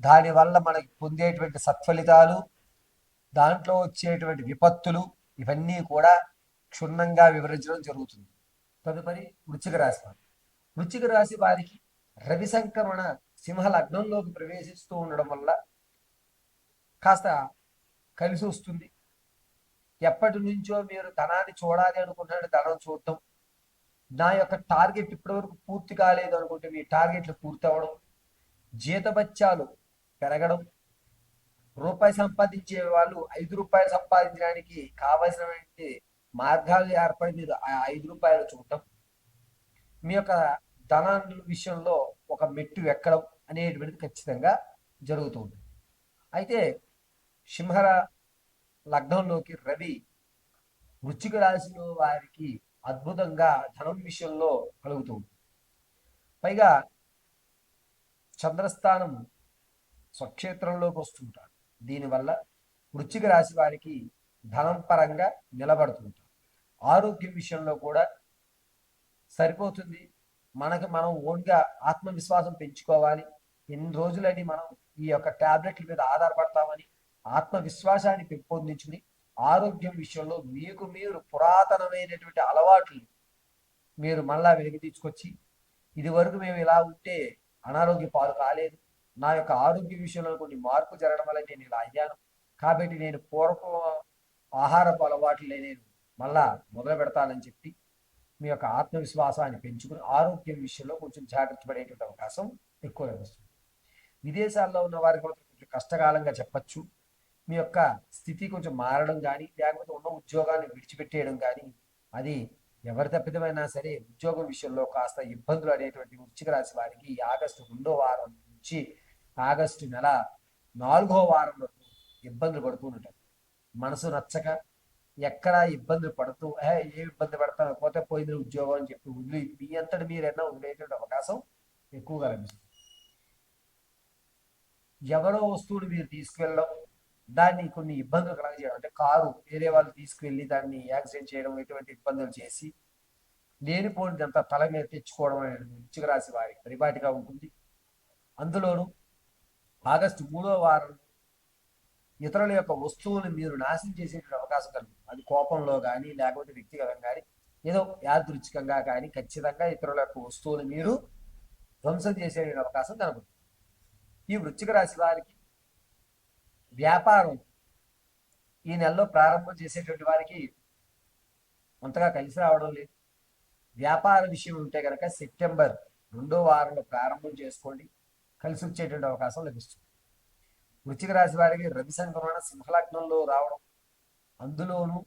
దానివల్ల మనకి పొందేటువంటి సత్ఫలితాలు దాంట్లో వచ్చేటువంటి విపత్తులు ఇవన్నీ కూడా క్షుణ్ణంగా వివరించడం జరుగుతుంది. తదుపరి వృచ్చిక రాశి వారు. వృచ్చిక రాశి వారికి రవి సంక్రమణ సింహ లగ్నంలోకి ప్రవేశిస్తూ ఉండడం వల్ల కాస్త కలిసి వస్తుంది. ఎప్పటి నుంచో మీరు ధనాన్ని చూడాలి అనుకుంటున్న ధనం చూడటం నా యొక్క టార్గెట్ ఇప్పటివరకు పూర్తి కాలేదు అనుకుంటే మీ టార్గెట్లు పూర్తి అవ్వడం జీతబత్యాలు పెరగడం. రూపాయి సంపాదించే వాళ్ళు ఐదు రూపాయలు సంపాదించడానికి కావలసినటువంటి మార్గాలు ఏర్పడి మీరు ఆ ఐదు రూపాయలు చూడటం. మీ యొక్క ధనాన్ని విషయంలో ఒక మెట్టు ఎక్కడం అనేటువంటిది ఖచ్చితంగా జరుగుతుంది అయితే సింహర లగ్నంలోకి రవి వృచ్చిక రాశిలో వారికి అద్భుతంగా ధనం విషయంలో కలుగుతుంది పైగా చంద్రస్థానం స్వక్షేత్రంలోకి వస్తుంటాడు దీనివల్ల వృచ్చిక రాశి వారికి ధనం పరంగా నిలబడుతుంటారు. ఆరోగ్యం విషయంలో కూడా సరిపోతుంది. మనకు మనం ఓన్గా ఆత్మవిశ్వాసం పెంచుకోవాలి. ఎన్ని రోజులని మనం ఈ యొక్క ట్యాబ్లెట్ల మీద ఆధారపడతామని ఆత్మవిశ్వాసాన్ని పెంపొందించుకుని ఆరోగ్యం విషయంలో మీకు మీరు పురాతనమైనటువంటి అలవాట్లు మీరు మళ్ళా వెలికి తీసుకొచ్చి ఇది వరకు మేము ఇలా ఉంటే అనారోగ్య పాలు కాలేదు. నా యొక్క ఆరోగ్య విషయంలో కొన్ని మార్పు జరగడం వల్ల నేను ఇలా అయ్యాను. కాబట్టి నేను పూర్వపు ఆహారపు అలవాట్లు నేను మళ్ళా మొదలు పెడతానని చెప్పి మీ యొక్క ఆత్మవిశ్వాసాన్ని పెంచుకుని ఆరోగ్యం విషయంలో కొంచెం జాగ్రత్త పడేటువంటి అవకాశం ఎక్కువ లభిస్తుంది. విదేశాల్లో ఉన్న వారికి కూడా కొంచెం కష్టకాలంగా చెప్పచ్చు. మీ యొక్క స్థితి కొంచెం మారడం కానీ లేకపోతే ఉన్న ఉద్యోగాన్ని విడిచిపెట్టేయడం కానీ అది ఎవరి తప్పిదమైనా సరే ఉద్యోగం విషయంలో కాస్త ఇబ్బందులు అనేటువంటి వృచ్చిక రాశి వారికి ఆగస్టు రెండో వారం నుంచి ఆగస్టు నెల నాలుగో వారంలో ఇబ్బందులు పడుతూ ఉంటారు మనసు నచ్చక ఎక్కడ ఇబ్బందులు పడుతూ ఏ ఇబ్బంది పడతాను పోతే పోయింది ఉద్యోగం అని చెప్పి వదిలి మీ అంతటి మీరైనా ఉండేటువంటి అవకాశం ఎక్కువగా లభిస్తుంది. ఎవరో వస్తువుని మీరు తీసుకువెళ్ళడం దాన్ని కొన్ని ఇబ్బందులు కలగజేయడం అంటే కారు వేరే వాళ్ళు తీసుకువెళ్ళి దాన్ని యాక్సిడెంట్ చేయడం ఇటువంటి ఇబ్బందులు చేసి లేనిపోయినంత తల మీద తెచ్చుకోవడం అనేది వృశ్చిక రాశి వారికి పరిపాటిగా ఉంటుంది. అందులోనూ ఆగస్టు మూడో వారం ఇతరుల యొక్క వస్తువులు మీరు నాశనం చేసేటువంటి అవకాశం కలుగుతుంది. అది కోపంలో కానీ లేకపోతే వ్యక్తిగతంగా కానీ ఏదో యాదృచ్ఛికంగా కానీ ఖచ్చితంగా ఇతరుల యొక్క వస్తువులు మీరు ధ్వంసం చేసేటువంటి అవకాశం కనబడుతుంది ఈ వృశ్చిక రాశి వారికి వ్యాపారం ఈ నెలలో ప్రారంభం చేసేటువంటి వారికి అంతగా కలిసి రావడం లేదు. వ్యాపార విషయం ఉంటే కనుక సెప్టెంబర్ రెండో వారంలో ప్రారంభం చేసుకోండి. కలిసి వచ్చేటువంటి అవకాశం లభిస్తుంది. వృచ్చిక రాశి వారికి రవి సంక్రమణ సింహలగ్నంలో రావడం అందులోనూ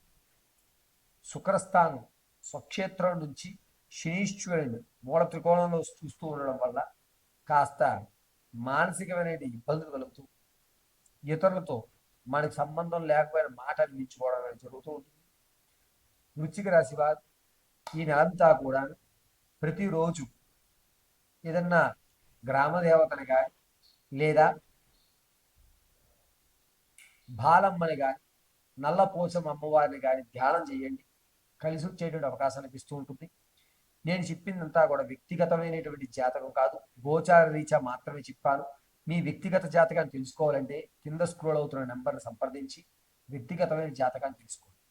శుక్రస్థానం స్వక్షేత్రం నుంచి శనీశ్వరుడు మూల త్రికోణంలో చూస్తూ ఉండడం వల్ల కాస్త మానసికమైన ఇబ్బందులు కలుగుతూ ఇతరులతో మనకి సంబంధం లేకపోయిన మాట అనిపించుకోవడం అనేది జరుగుతూ ఉంటుంది. వృచ్చిక రాశి వారు ఈ నెలంతా కూడా ప్రతిరోజు ఏదన్నా గ్రామ దేవతని కానీ లేదా బాలమ్మని కానీ నల్ల పోసం అమ్మవారిని కానీ ధ్యానం చేయండి. కలిసి వచ్చేటువంటి అవకాశం అనిపిస్తూ ఉంటుంది. నేను చెప్పిందంతా కూడా వ్యక్తిగతమైనటువంటి జాతకం కాదు. గోచార రీత్యా మాత్రమే చెప్పాను. మీ వ్యక్తిగత జాతకాన్ని తెలుసుకోవాలంటే కింద స్క్రోల్ అవుతున్న నెంబర్ని సంప్రదించి వ్యక్తిగతమైన జాతకాన్ని తెలుసుకోండి.